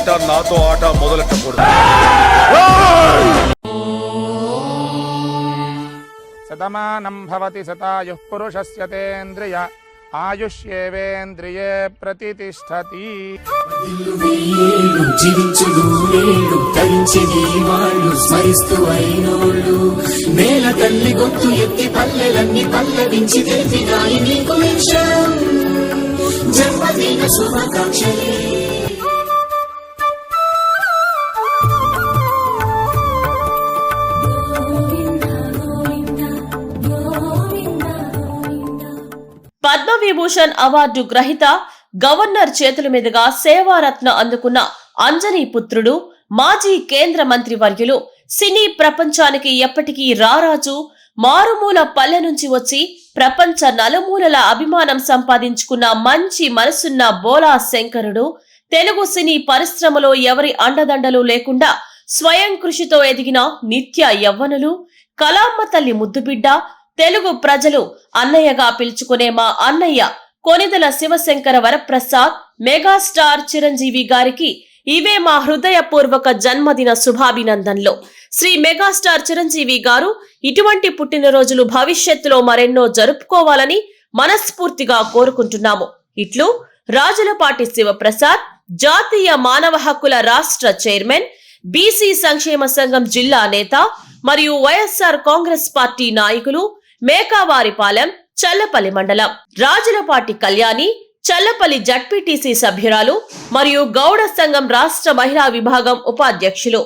వేట నాతో ఆట మొదలెట్టకూడదు. శతమానం భవతి శతాయుః పురుషస్య తేంద్రియ ఆయుష్యేవేంద్రియే ప్రతిష్టతి తరించి వాళ్ళు స్మరిస్తూ అయినోళ్ళు. నేల తల్లి గొంతు ఎత్తి పల్లెలన్నీ పల్లవించి తెలిపినాయి నీకు విషయం. జన్మదిన శుభాకాంక్షలే. పద్మవిభూషణ్ అవార్డు గ్రహీత గవర్నర్ చేతుల మీదుగా సేవారత్న అందుకున్న అంజనీ పుత్రుడు మాజీ కేంద్ర మంత్రి వర్యులు సినీ ప్రపంచానికి ఎప్పటికీ రారాజు మారుమూల పల్లె నుంచి వచ్చి ప్రపంచ నలుమూలల అభిమానం సంపాదించుకున్న మంచి మనసున్న బోలా శంకరుడు తెలుగు సినీ పరిశ్రమలో ఎవరి అండదండలు లేకుండా స్వయం కృషితో ఎదిగిన నిత్య యవ్వనులు కలామ్మ తల్లి ముద్దుబిడ్డ తెలుగు ప్రజలు అన్నయ్యగా పిలుచుకునే మా అన్నయ్య కొనిదల శివశంకర వరప్రసాద్ మెగాస్టార్ చిరంజీవి గారికి ఇవే మా హృదయపూర్వక జన్మదిన శుభాభినందనలు. శ్రీ మెగాస్టార్ చిరంజీవి గారు ఇటువంటి పుట్టినరోజులు భవిష్యత్తులో మరెన్నో జరుపుకోవాలని మనస్ఫూర్తిగా కోరుకుంటున్నాము. ఇట్లు రాజులపాటి శివప్రసాద్ జాతీయ మానవ హక్కుల రాష్ట్ర చైర్మన్ బీసీ సంక్షేమ సంఘం జిల్లా నేత మరియు వైఎస్ఆర్ కాంగ్రెస్ పార్టీ నాయకులు మేకావారిపాలెం చల్లపల్లి మండలం. రాజులపాటి కళ్యాణి చల్లపల్లి జడ్పీటీసీ సభ్యురాలు మరియు గౌడ సంఘం రాష్ట్ర మహిళా విభాగం ఉపాధ్యక్షులు.